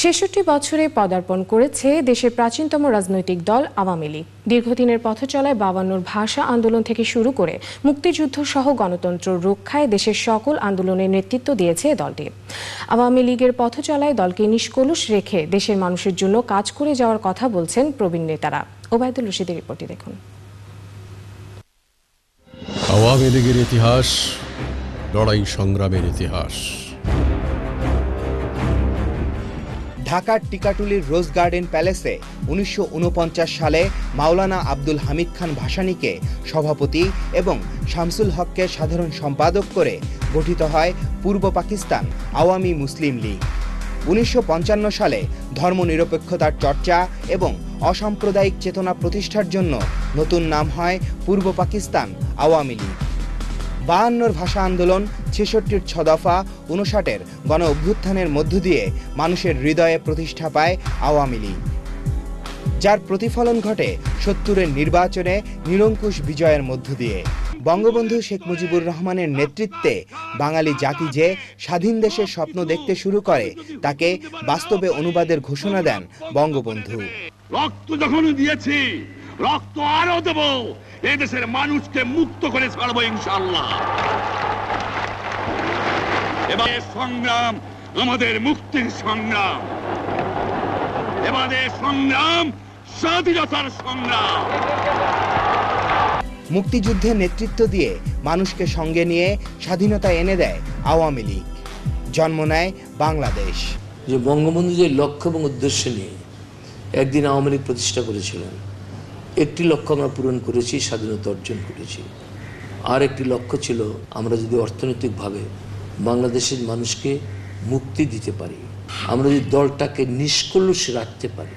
ছেষট্টি বছরে পদার্পণ করেছে দেশের প্রাচীনতম রাজনৈতিক দল আওয়ামী লীগ। দীর্ঘদিনের পথ চলায় বাবান্নর ভাষা আন্দোলন থেকে শুরু করে মুক্তিযুদ্ধ সহ গণতন্ত্র রক্ষায় দেশের সকল আন্দোলনের নেতৃত্ব দিয়েছে দলটি। আওয়ামী লীগের পথ চলায় দলকে নিষ্কলুষ রেখে দেশের মানুষের জন্য কাজ করে যাওয়ার কথা বলছেন প্রবীণ নেতারা। ওবায়দুল রশিদের রিপোর্টটি দেখুন। আওয়ামী লীগের ইতিহাস, লড়াই সংগ্রামের ইতিহাস। ঢাকার টিকাটুলির রোজ গার্ডেন প্যালেসে উনিশশো ঊনপঞ্চাশ সালে মাওলানা আব্দুল হামিদ খান ভাসানীকে সভাপতি এবং শামসুল হককে সাধারণ সম্পাদক করে গঠিত হয় পূর্ব পাকিস্তান আওয়ামী মুসলিম লীগ। উনিশশো পঞ্চান্ন সালে ধর্মনিরপেক্ষতার চর্চা এবং অসাম্প্রদায়িক চেতনা প্রতিষ্ঠার জন্য নতুন নাম হয় পূর্ব পাকিস্তান আওয়ামী লীগ। বায়ান্নর ভাষা আন্দোলন, ছেষট্টির ছদফা উনষাটের গণ অভ্যুত্থানের মধ্য দিয়ে মানুষের হৃদয়ে প্রতিষ্ঠা পায় আওয়ামী লীগ। যার প্রতিফলন ঘটে সত্তরের নির্বাচনে নিরঙ্কুশ বিজয়ের মধ্য দিয়ে। বঙ্গবন্ধু শেখ মুজিবুর রহমানের নেতৃত্বে বাঙালি জাতি যে স্বাধীন দেশের স্বপ্ন দেখতে শুরু করে, তাকে বাস্তবে অনুবাদের ঘোষণা দেন বঙ্গবন্ধু। রক্ত যখন দিয়েছি রক্ত আরও দেব। এদেশের মানুষকে মুক্ত করে ছাড়বো ইনশাল্লাহ এবার সংগ্রাম আমাদের মুক্তির সংগ্রাম। এবারে সংগ্রাম স্বাধীনতার সংগ্রাম। মুক্তিযুদ্ধে নেতৃত্ব দিয়ে মানুষকে সঙ্গে নিয়ে স্বাধীনতা এনে দেয় আওয়ামী লীগ। জন্ম নেয় বাংলাদেশ। যে বঙ্গবন্ধু যে লক্ষ্য এবং উদ্দেশ্য নিয়ে একদিন আওয়ামী লীগ প্রতিষ্ঠা করেছিলেন একটি লক্ষ্য আমরা পূরণ করেছি, স্বাধীনতা অর্জন করেছি। আর একটি লক্ষ্য ছিল, আমরা যদি অর্থনৈতিকভাবে বাংলাদেশের মানুষকে মুক্তি দিতে পারি, আমরা যদি দলটাকে নিষ্কলুষ রাখতে পারি,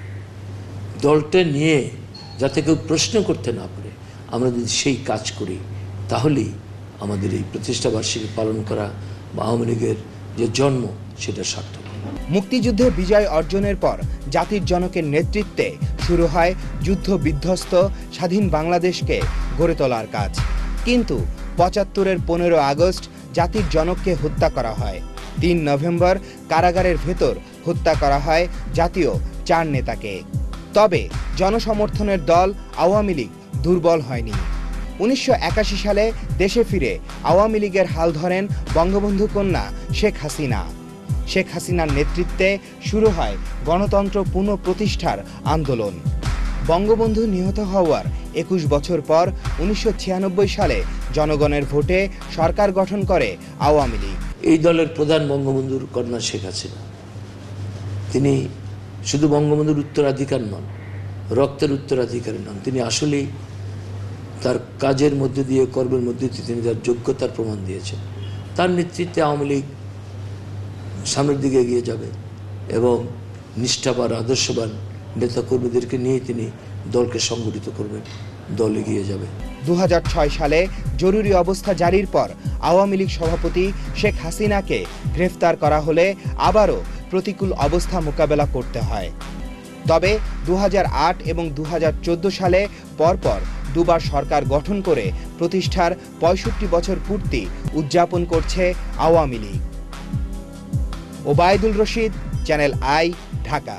দলটা নিয়ে যাতে কেউ প্রশ্ন করতে না পারে, আমরা যদি সেই কাজ করি, তাহলেই আমাদের এই প্রতিষ্ঠা বার্ষিকী পালন করা বা আওয়ামী লীগের যে জন্ম, সেটা সার্থক মুক্তিযুদ্ধে বিজয় অর্জনের পর জাতির জনকের নেতৃত্বে শুরু হয় যুদ্ধ বিধ্বস্ত স্বাধীন বাংলাদেশকে গড়ে তোলার কাজ। কিন্তু পঁচাত্তরের পনেরো আগস্ট জাতির জনককে হত্যা করা হয়। তিন নভেম্বর কারাগারের ভেতর হত্যা করা হয় জাতীয় চার নেতাকে। তবে জনসমর্থনের দল আওয়ামী লীগ দুর্বল হয়নি। উনিশশো একাশি সালে দেশে ফিরে আওয়ামী লীগের হাল ধরেন বঙ্গবন্ধু কন্যা শেখ হাসিনা। শেখ হাসিনার নেতৃত্বে শুরু হয় গণতন্ত্র পুনঃপ্রতিষ্ঠার আন্দোলন। বঙ্গবন্ধু নিহত হওয়ার একুশ বছর পর উনিশশো ছিয়ানব্বই সালে জনগণের ভোটে সরকার গঠন করে আওয়ামী লীগ। এই দলের প্রধান বঙ্গবন্ধুর কন্যা শেখ হাসিনা। তিনি শুধু বঙ্গবন্ধুর উত্তরাধিকার নন, রক্তের উত্তরাধিকারী নন। তিনি আসলেই তার কাজের মধ্যে দিয়ে, কর্মের মধ্যে দিয়ে তিনি তার যোগ্যতার প্রমাণ দিয়েছেন। তার নেতৃত্বে আওয়ামী লীগ সামনের দিকে এগিয়ে যাবে এবং নিষ্ঠাবান, আদর্শবান নেতাকর্মীদেরকে নিয়ে তিনি দলকে সংগঠিত করবেন, দল এগিয়ে যাবে। দু হাজার ছয় সালে জরুরি অবস্থা জারির পর আওয়ামী লীগ সভাপতি শেখ হাসিনাকে গ্রেফতার করা হলে আবারও প্রতিকূল অবস্থা মোকাবেলা করতে হয়। তবে দু হাজার আট এবং দু হাজার চোদ্দ সালে পরপর দুবার সরকার গঠন করে প্রতিষ্ঠার পঁয়ষট্টি বছর পূর্তি উদযাপন করছে Awami League. Obaidul Rashid channel I Dhaka.